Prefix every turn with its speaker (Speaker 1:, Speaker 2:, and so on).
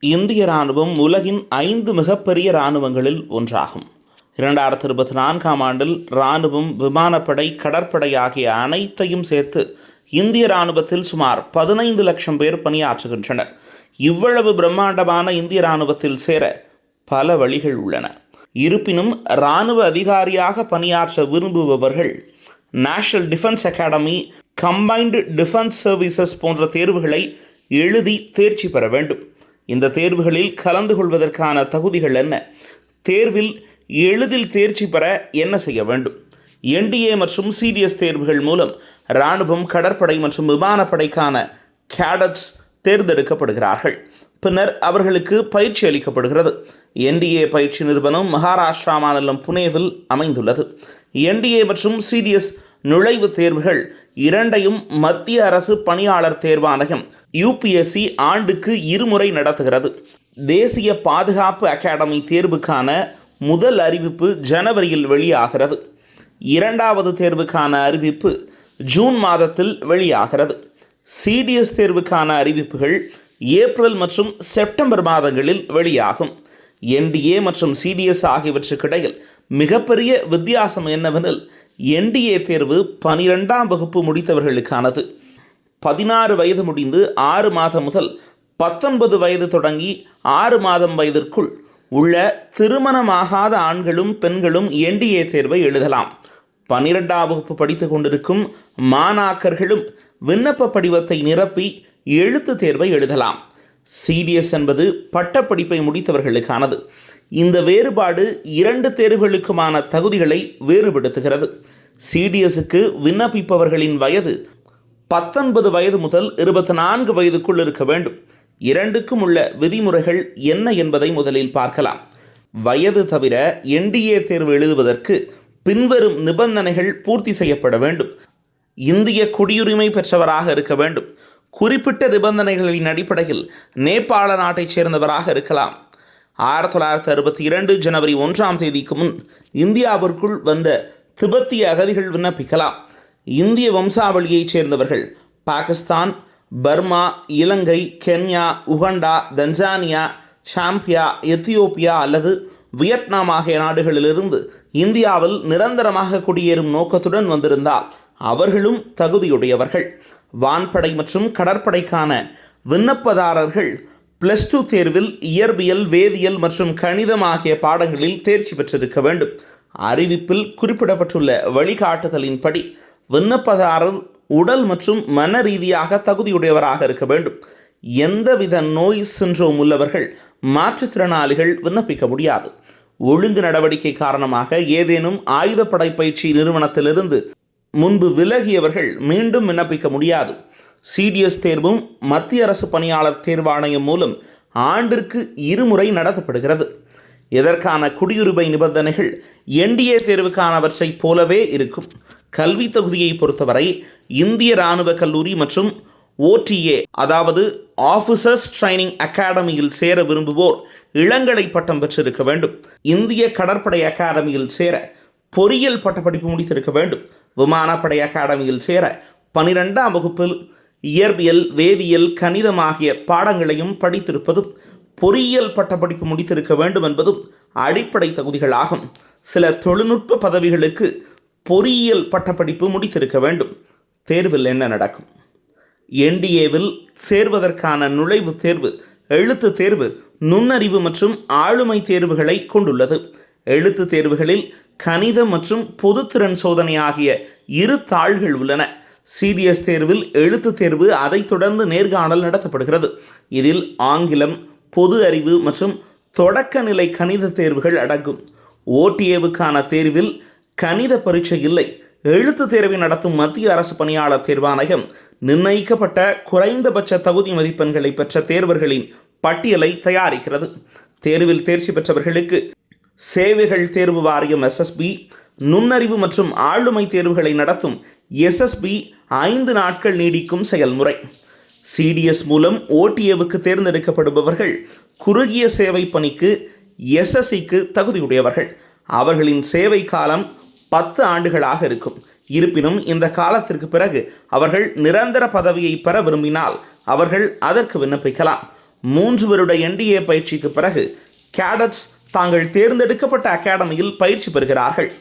Speaker 1: இந்திய இராணுவம் உலகின் ஐந்து மிகப்பெரிய இராணுவங்களில் ஒன்றாகும். இரண்டாயிரத்தி இருபத்தி நான்காம் ஆண்டில் இராணுவம் விமானப்படை கடற்படை ஆகிய அனைத்தையும் சேர்த்து இந்திய இராணுவத்தில் சுமார் பதினைந்து லட்சம் பேர் பணியாற்றுகின்றனர். இவ்வளவு பிரம்மாண்டமான இந்திய இராணுவத்தில் சேர பல வழிகள் உள்ளன. இருப்பினும் இராணுவ அதிகாரியாக பணியாற்ற விரும்புபவர்கள் national defence academy combined defence services போன்ற தேர்வுகளை எழுதி தேர்ச்சி பெற வேண்டும். இந்த தேர்வுகளில் கலந்து கொள்வதற்கான தகுதிகள் என்ன? தேர்வில் எளிதில் தேர்ச்சி பெற என்ன செய்ய வேண்டும்? என்டிஏ மற்றும் சிடிஎஸ் தேர்வுகள் மூலம் இராணுவம் கடற்படை மற்றும் விமானப்படைக்கான கேடட்ஸ் தேர்ந்தெடுக்கப்படுகிறார்கள். பின்னர் அவர்களுக்கு பயிற்சி அளிக்கப்படுகிறது. என்டிஏ பயிற்சி நிறுவனம் மகாராஷ்டிரா மாநிலம் புனேவில் அமைந்துள்ளது. என்டிஏ மற்றும் சிடிஎஸ் நுழைவுத் தேர்வுகள் இரண்டையும் மத்திய அரசு பணியாளர் தேர்வாணையம் யூபிஎஸ்சி ஆண்டுக்கு இருமுறை நடத்துகிறது. தேசிய பாதுகாப்பு அகாடமி தேர்வுக்கான முதல் அறிவிப்பு ஜனவரியில் வெளியாகிறது. இரண்டாவது தேர்வுக்கான அறிவிப்பு ஜூன் மாதத்தில் வெளியாகிறது. சிடிஎஸ் தேர்வுக்கான அறிவிப்புகள் ஏப்ரல் மற்றும் செப்டம்பர் மாதங்களில் வெளியாகும். என்டிஏ மற்றும் சிடிஎஸ் ஆகியவற்றுக்கிடையில் மிகப்பெரிய வித்தியாசம் என்னவெனில் என்டிஏ தேர்வு பனிரெண்டாம் வகுப்பு முடித்தவர்களுக்கானது. பதினாறு வயது முடிந்து ஆறு மாதம் முதல் பத்தொன்பது வயது தொடங்கி ஆறு மாதம் வயதிற்குள் உள்ள திருமணமாகாத ஆண்களும் பெண்களும் என்டிஏ தேர்வை எழுதலாம். பன்னிரெண்டாம் வகுப்பு படித்து கொண்டிருக்கும் மாணாக்கர்களும் விண்ணப்ப படிவத்தை நிரப்பி எழுத்து தேர்வை எழுதலாம். சிடிஎஸ் என்பது பட்டப்படிப்பை முடித்தவர்களுக்கானது. இந்த வேறுபாடு இரண்டு தேர்வுகளுக்குமான தகுதிகளை வேறுபடுத்துகிறது. சிடிஎஸ்க்கு விண்ணப்பிப்பவர்களின் வயது பத்தொன்பது வயது முதல் இருபத்தி நான்கு வயதுக்குள் இருக்க வேண்டும். இரண்டுக்கும் உள்ள விதிமுறைகள் என்ன என்பதை முதலில் பார்க்கலாம். வயது தவிர என்டிஏ தேர்வு எழுதுவதற்கு பின்வரும் நிபந்தனைகள் பூர்த்தி செய்யப்பட வேண்டும். இந்திய குடியுரிமை பெற்றவராக இருக்க வேண்டும். குறிப்பிட்ட நிபந்தனைகளின் அடிப்படையில் நேபாள நாட்டைச் சேர்ந்தவராக இருக்கலாம். ஆயிரத்தி தொள்ளாயிரத்தி அறுபத்தி இரண்டு ஜனவரி ஒன்றாம் தேதிக்கு முன் இந்தியாவிற்குள் வந்த திபெத்திய அகதிகள் விண்ணப்பிக்கலாம். இந்திய வம்சாவளியைச் சேர்ந்தவர்கள் Pakistan Burma Ilangai Kenya Uganda Tanzania Zambia Ethiopia அல்லது வியட்நாம் ஆகிய நாடுகளிலிருந்து இந்தியாவில் நிரந்தரமாக குடியேறும் நோக்கத்துடன் வந்திருந்தால் அவர்களும் தகுதியுடையவர்கள். வான்படை மற்றும் கடற்படைக்கான விண்ணப்பதாரர்கள் பிளஸ் டூ தேர்வில் இயற்பியல் வேதியியல் மற்றும் கணிதம் ஆகிய பாடங்களில் தேர்ச்சி பெற்றிருக்க வேண்டும். அறிவிப்பில் குறிப்பிடப்பட்டுள்ள வழிகாட்டுதலின்படி விண்ணப்பதாரர் உடல் மற்றும் மன ரீதியாக தகுதியுடையவராக இருக்க வேண்டும். எந்தவித நோய் சின்ரோம் உள்ளவர்கள் மாற்றுத்திறனாளிகள் விண்ணப்பிக்க முடியாது. ஒழுங்கு நடவடிக்கை காரணமாக ஏதேனும் ஆயுதப்படை பயிற்சி நிறுவனத்திலிருந்து முன்பு விலகியவர்கள் மீண்டும் விண்ணப்பிக்க முடியாது. சிடிஎஸ் தேர்வும் மத்திய அரசு பணியாளர் தேர்வாணையம் மூலம் ஆண்டிற்கு இருமுறை நடத்தப்படுகிறது. இதற்கான குடியுரிமை நிபந்தனைகள் என்டிஏ தேர்வுக்கானவற்றைப் போலவே இருக்கும். கல்வி தொகுதியை பொறுத்தவரை இந்திய இராணுவ கல்லூரி மற்றும் ஓடிஏ அதாவது ஆஃபீஸர்ஸ் ட்ரைனிங் அகாடமியில் சேர விரும்புவோர் இளங்கலை பட்டம் பெற்றிருக்க வேண்டும். இந்திய கடற்படை அகாடமியில் சேர பொறியியல் பட்டப்படிப்பு முடித்திருக்க வேண்டும். விமானப்படை அகாடமியில் சேர பனிரெண்டாம் வகுப்பில் இயற்பியல் வேதியியல் கணிதம் ஆகிய பாடங்களையும் படித்திருப்பதும் பொறியியல் பட்டப்படிப்பு முடித்திருக்க வேண்டும் என்பதும் அடிப்படை தகுதிகளாகும். சில தொழில்நுட்ப பதவிகளுக்கு பொறியியல் பட்டப்படிப்பு முடித்திருக்க வேண்டும். தேர்வில் என்ன நடக்கும்? என்டிஏவில் சேர்வதற்கான நுழைவுத் தேர்வு எழுத்து தேர்வு நுண்ணறிவு மற்றும் ஆளுமை தேர்வுகளை கொண்டுள்ளது. எழுத்து தேர்வுகளில் கணிதம் மற்றும் பொதுத்திறன் சோதனை ஆகிய இரு தாள்கள் உள்ளன. சிபிஎஸ் தேர்வில் எழுத்து தேர்வு அதைத் தொடர்ந்து நேர்காணல் நடத்தப்படுகிறது. இதில் ஆங்கிலம் பொது அறிவு மற்றும் தொடக்கநிலை கணித தேர்வுகள் அடங்கும். ஓடிஏவுக்கான தேர்வில் கணித பரீட்சை இல்லை. எழுத்து தேர்வை நடத்தும் மத்திய அரசு பணியாளர் தேர்வாணையம் நிர்ணயிக்கப்பட்ட குறைந்தபட்ச தகுதி மதிப்பெண்களை பெற்ற தேர்வர்களின் பட்டியலை தயாரிக்கிறது. தேர்வில் தேர்ச்சி பெற்றவர்களுக்கு சேவைகள் தேர்வு வாரியம் எஸ்எஸ்பி நுண்ணறிவு மற்றும் ஆளுமை தேர்வுகளை நடத்தும் எஸ்எஸ்பி ஐந்து நாட்கள் நீடிக்கும் செயல்முறை. சிடிஎஸ் மூலம் ஓடிஏவுக்கு தேர்ந்தெடுக்கப்படுபவர்கள் குறுகிய சேவை பணிக்கு எஸ்எஸ்சிக்கு தகுதியுடையவர்கள். அவர்களின் சேவை காலம் பத்து ஆண்டுகளாக இருக்கும். இருப்பினும் இந்த காலத்திற்கு பிறகு அவர்கள் நிரந்தர பதவியை பெற விரும்பினால் அவர்கள் அதற்கு விண்ணப்பிக்கலாம். மூன்று வருட என்டிஏ பயிற்சிக்கு பிறகு கேடட்ஸ் தாங்கள் தேர்ந்தெடுக்கப்பட்ட அகாடமியில் பயிற்சி பெறுகிறார்கள்.